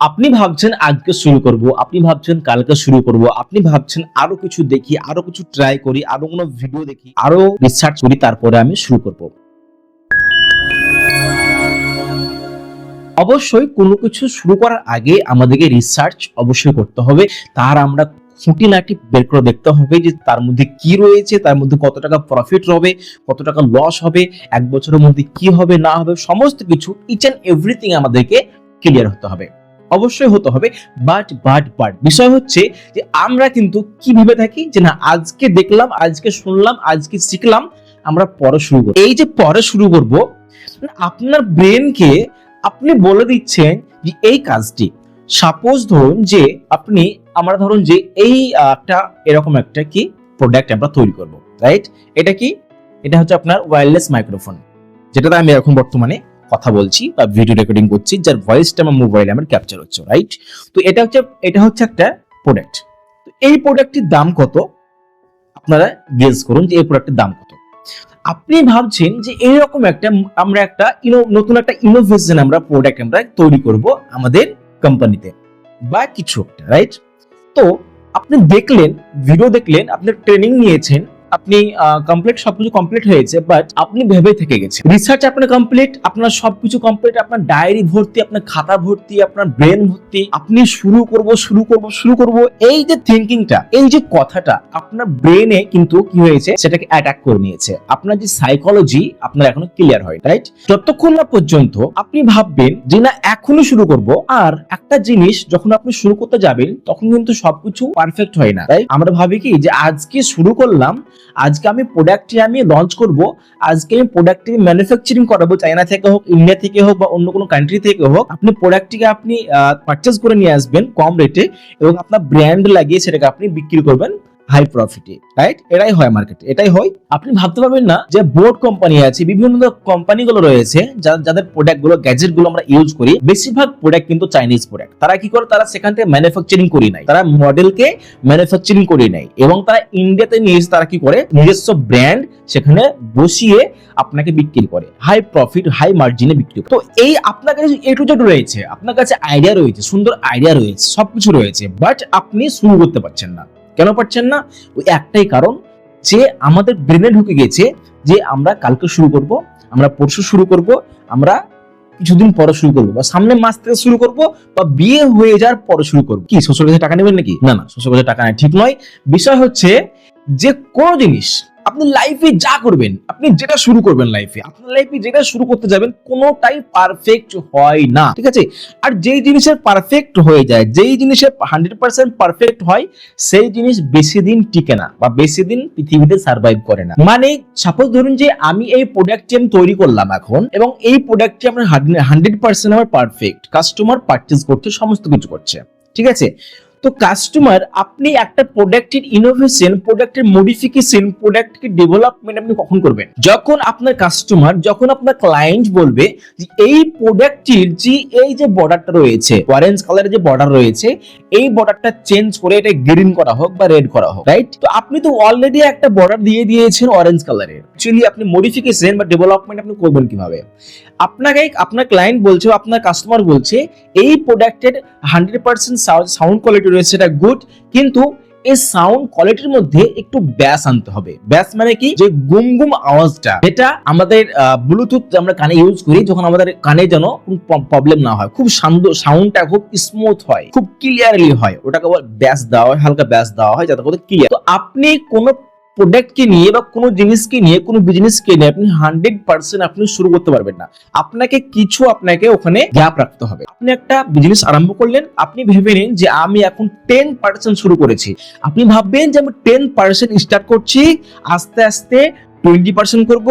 আপনি ভাবছেন আজকে শুরু করব, আপনি ভাবছেন কালকে শুরু করব, আপনি ভাবছেন আরও কিছু দেখি, আরও কিছু ট্রাই করি, আরও কোনো ভিডিও দেখি, আরও রিসার্চ করি, তারপরে আমি শুরু করব। অবশ্যই কোনো কিছু শুরু করার আগে আমাদেরকে রিসার্চ অবশ্যই করতে হবে, তার আমরা খুঁটিনাটি বের করে দেখতে হবে যে তার মধ্যে কি রয়েছে, তার মধ্যে কত টাকা প্রফিট হবে, কত টাকা লস হবে, এক বছরের মধ্যে কি হবে, না হবে, সমস্ত কিছু ইচ অ্যান্ড এভরিথিং আমাদেরকে ক্লিয়ার হতে হবে। অবশ্যই হতে হবে। বাট বাট বাট বিষয় হচ্ছে যে আমরা কিন্তু কি ভেবে থাকি? যে না, আজকে দেখলাম, আজকে শুনলাম, আজকে শিখলাম, আমরা পরে শুরু করব। এই যে পরে শুরু করব, আপনার ব্রেনকে আপনি বলে দিচ্ছেন যে এই কাজটি। সাপোজ ধরুন যে আপনি, আমরা ধরুন যে এই একটা এরকম একটা কি প্রোডাক্ট আমরা তৈরি করব রাইট এটা কি? এটা হচ্ছে আপনার ওয়্যারলেস মাইক্রোফোন যেটাতে আমি এখন বর্তমানে কথা বলছি বা ভিডিও রেকর্ডিং করছি, যার ভয়েসটা আমার মোবাইলে আমার ক্যাপচার হচ্ছে রাইট তো এটা হচ্ছে এটা হচ্ছে একটা প্রোডাক্ট তো এই প্রোডাক্টটির দাম কত? আপনারা গেস করুন যে এই প্রোডাক্টের দাম কত। আপনি ভাবছেন যে এরকম একটা, আমরা একটা নতুন একটা ইনোভেশন আমরা প্রোডাক্ট আমরা তৈরি করব আমাদের কোম্পানিতে বা কিছু একটা রাইট তো আপনি দেখলেন ভিডিও দেখলেন আপনি ট্রেনিং নিয়েছেন আপনি কমপ্লিট সবকিছু কমপ্লিট হয়েছে বাট আপনি ভেবে থেকে গেছেন। রিসার্চ আপনার কমপ্লিট আপনার সবকিছু কমপ্লিট আপনার ডায়েরি ভর্তি, আপনার খাতা ভর্তি, আপনার ব্রেন ভর্তি। আপনি শুরু করব শুরু করব শুরু করব, এই যে থিঙ্কিংটা এই যে কথাটা, আপনার ব্রেনে কিন্তু কি হয়েছে, সেটাকে অ্যাটাক করে নিয়েছে। আপনার যে সাইকোলজি আপনার এখনও ক্লিয়ার হয় রাইট যতক্ষণ না পর্যন্ত আপনি ভাববেন যে না, এখনই শুরু করব, আর একটা জিনিস যখন আপনি শুরু করতে যাবেন, তখন কিন্তু সবকিছু পারফেক্ট হয় না তাই আমরা ভাবি কি, যে আজকে শুরু করলাম আজকে আমি প্রোডাক্টটি আমি লঞ্চ করব। আজকে আমি প্রোডাক্টটি ম্যানুফ্যাকচারিং করাবো চায়না থেকে হোক ইন্ডিয়া থেকে হোক বা অন্য কোনো কান্ট্রি থেকে হোক। আপনি প্রোডাক্টটিকে আপনি পারচেস করে নিয়ে আসবেন কম রেটে এবং আপনার ব্র্যান্ড লাগিয়ে সেটাকে আপনি বিক্রি করবেন। হাই প্রফিটে রাইট এটাই হয় মার্কেটে এটাই হয়। আপনি ভাবতে পারবেন না যে বোর্ড কোম্পানি আছে, বিভিন্ন কোম্পানিগুলো রয়েছে যাদের প্রোডাক্টগুলো গ্যাজেটগুলো আমরা ইউজ করি, বেশিরভাগ প্রোডাক্ট কিন্তু চাইনিজ প্রোডাক্ট তারা কি করে? তারা সেখান থেকে ম্যানুফ্যাকচারিং করি নাই। তারা মডেলকে ম্যানুফ্যাকচারিং করে নেয় এবং তারা ইন্ডিয়াতে নিয়ে এসে তারা কি করে? নিজস্ব ব্র্যান্ড সেখানে বসিয়ে আপনাকে বিক্রি করে। হাই প্রফিট হাই মার্জিনে বিক্রি করে। তো এই আপনার কাছে এ টু জেড রয়েছে। আপনার কাছে আইডিয়া রয়েছে, সুন্দর আইডিয়া রয়েছে, সবকিছু রয়েছে বাট আপনি শুরু করতে পারছেন না। কেন পারছেন না? ওই একটাই কারণ যে আমাদের ব্রেনে ঢুকে গেছে যে আমরা কালকে শুরু করব, আমরা পরশু শুরু করব, আমরা কিছুদিন পরে শুরু করব বা সামনে মাস থেকে শুরু করব বা বিয়ে হয়ে যাওয়ার পরে শুরু করব। কি, শ্বশুর কাছে টাকা নেবেন নাকি? না না, শ্বশুর কাছে টাকা নেয় ঠিক নয়। বিষয় হচ্ছে যে কোনো জিনিস আপনি লাইফে যা করবেন, আপনি যেটা শুরু করবেন লাইফে আপনার লাইফে যেটা শুরু করতে যাবেন, কোনোটাই পারফেক্ট হয় না, ঠিক আছে? আর যেই জিনিসের পারফেক্ট হয়ে যায়, যেই জিনিসের হান্ড্রেড পার্সেন্ট পারফেক্ট হয়, সেই জিনিস বেশি দিন টিকে না বা বেশি দিন পৃথিবীতে সার্ভাইভ করে না। মানে সাপোজ ধরুন যে আমি এই প্রোডাক্টটি আমি তৈরি করলাম এখন, এবং এই প্রোডাক্টটি আমার হান্ড্রেড পার্সেন্ট আমার পারফেক্ট কাস্টমার পারচেজ করতে সমস্ত কিছু করছে, ঠিক আছে? তো কাস্টমার আপনি একটা প্রোডাক্টের ইনোভেশন প্রোডাক্টের মডিফিকেশন প্রোডাক্টকে ডেভেলপমেন্ট আপনি কখন করবেন? যখন আপনার কাস্টমার যখন আপনার ক্লায়েন্ট বলবে যে, এই প্রোডাক্টটির যে, এই যে বর্ডারটা রয়েছে অরেঞ্জ কালারের যে বর্ডার রয়েছে, এই বর্ডারটা চেঞ্জ করে এটা গ্রিন করা হোক বা রেড করা হোক রাইট তো আপনি তো অলরেডি একটা বর্ডার দিয়ে দিয়েছেন অরেঞ্জ কালারের অ্যাকচুয়ালি আপনি মডিফিকেশন বা ডেভেলপমেন্ট আপনি করবেন কীভাবে? আপনাকে, আপনার ক্লায়েন্ট বলছে, আপনার কাস্টমার বলছে, এই প্রোডাক্টের হান্ড্রেড পার্সেন্ট সাউন্ড কোয়ালিটি রয়েছে সেটা গুড কিন্তু এই সাউন্ড কোয়ালিটির মধ্যে একটু ব্যাস আনতে হবে। ব্যাস মানে কি? যে গুম গুম আওয়াজটা। এটা আমাদের ব্লুটুথ আমরা কানে ইউজ করি, যখন আমাদের কানে যেন প্রবলেম না হয়, খুব শান্ত সাউন্ডটা খুব স্মুথ হয়, খুব ক্লিয়ারলি হয়, ওটাকে ব্যাস দেওয়া হয়, হালকা ব্যাস দেওয়া হয়, যাতে করে ক্লিয়ার তো আপনি কোনো প্রোডাক্টকে নিয়ে বা কোনো জিনিসকে নিয়ে, কোনো বিজনেসকে নিয়ে আপনি হান্ড্রেড পার্সেন্ট আপনি শুরু করতে পারবেন না। আপনাকে কিছু আপনাকে ওখানে গ্যাপ রাখতে হবে। আপনি একটা বিজনেস আরম্ভ করলেন, আপনি ভেবে নিন যে আমি এখন টেন পার্সেন্ট শুরু করেছি। আপনি ভাববেন যে আমি টেন পার্সেন্ট স্টার্ট করছি, আস্তে আস্তে টোয়েন্টি পার্সেন্ট করব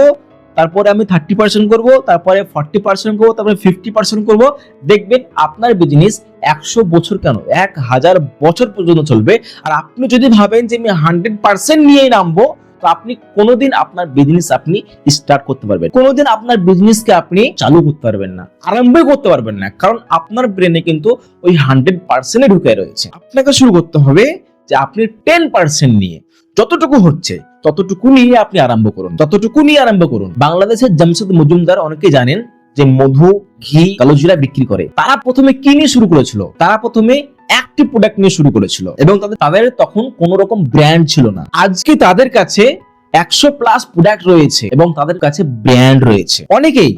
তারপরে আমি থার্টি পার্সেন্ট করব, তারপরে ফর্টি পার্সেন্ট করব, তারপরে ফিফটি পার্সেন্ট করব। দেখবেন আপনার বিজনেস একশো বছর কেন? এক হাজার বছর পর্যন্ত চলবে। আর আপনি যদি ভাবেন যে আমি হান্ড্রেড পার্সেন্ট নিয়েই নামবো, তো আপনি কোনোদিন আপনার বিজনেস আপনি স্টার্ট করতে পারবেন কোনোদিন আপনার বিজনেসকে আপনি চালু করতে পারবেন না, আরম্ভই করতে পারবেন না। কারণ আপনার ব্রেনে কিন্তু ওই হান্ড্রেড পার্সেন্টে ঢুকে রয়েছে। আপনাকে শুরু করতে হবে যে আপনি টেন পার্সেন্ট নিয়ে। যতটুকু হচ্ছে ততটুকু নিয়ে আপনি আরম্ভ করুন। ততটুকু নিয়ে আরম্ভ করুন। বাংলাদেশের জামশেদ মজুমদার অনেকে জানেন যে মধু, ঘি, কালোজিরা বিক্রি করে। তারা প্রথমে কি নিয়ে শুরু করেছিল? তারা প্রথমে একটি প্রোডাক্ট নিয়ে শুরু করেছিল এবং তাদের তাদের তখন কোন রকম ব্র্যান্ড ছিল না। আজকে তাদের কাছে একশো প্লাস প্রোডাক্ট রয়েছে এবং তাদের কাছে ব্র্যান্ড রয়েছে। অনেকেই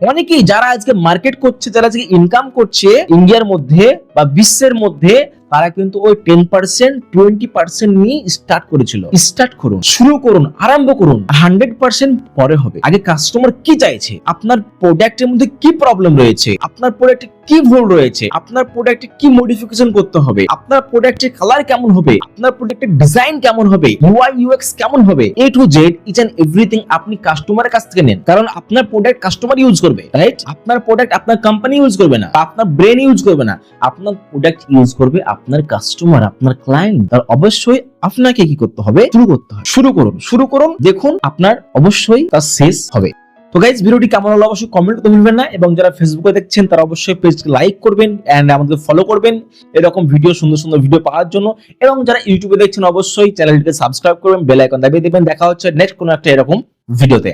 অনেকেই যারা আজকে মার্কেট করছে, যারা আজকে ইনকাম করছে ইন্ডিয়ার মধ্যে বা বিশ্বের মধ্যে তারা কিন্তু ওই টেন পার্সেন্ট টোয়েন্টি পার্সেন্ট নিয়ে স্টার্ট করেছিল। স্টার্ট করুন, শুরু করুন, আরম্ভ করুন। হান্ড্রেড পার্সেন্ট পরে হবে। আগে কাস্টমার কি চাইছে? আপনার প্রোডাক্টের মধ্যে কি প্রবলেম রয়েছে? আপনার প্রোডাক্টে কি ভুল রয়েছে? আপনার প্রোডাক্টে কি মডিফিকেশন করতে হবে? আপনার প্রোডাক্টের কালার কেমন হবে? আপনার প্রোডাক্টের ডিজাইন কেমন হবে? ইউআই ইউএক্স কেমন হবে? A to Z each and everything আপনি কাস্টমারের কাছ থেকে নেন। কারণ আপনার প্রোডাক্ট কাস্টমার ইউজ করবে রাইট আপনার প্রোডাক্ট আপনার কোম্পানি ইউজ করবে না আপনার ব্রেন ইউজ করবে না। আপনার প্রোডাক্ট ইউজ করবে আপনার কাস্টমার আপনার ক্লায়েন্ট তার অবশ্যই আপনাকে কি করতে হবে? শুরু করতে হবে। শুরু করুন। শুরু করুন। দেখুন, আপনার অবশ্যই তার শেষ হবে। তো গাইজ ভিডিওটি কেমন হলো অবশ্যই কমেন্ট করতে ভুলবেন না এবং যারা ফেসবুকে দেখছেন, তারা অবশ্যই পেজ লাইক করবেন অ্যান্ড আমাদের ফলো করবেন এরকম ভিডিও সুন্দর সুন্দর ভিডিও পাওয়ার জন্য এবং যারা ইউটিউবে দেখছেন, অবশ্যই চ্যানেলটিকে সাবস্ক্রাইব করবেন বেল আইকন দাবিয়ে দেবেন। দেখা হচ্ছে নেক্সট কোনো একটা এরকম ভিডিওতে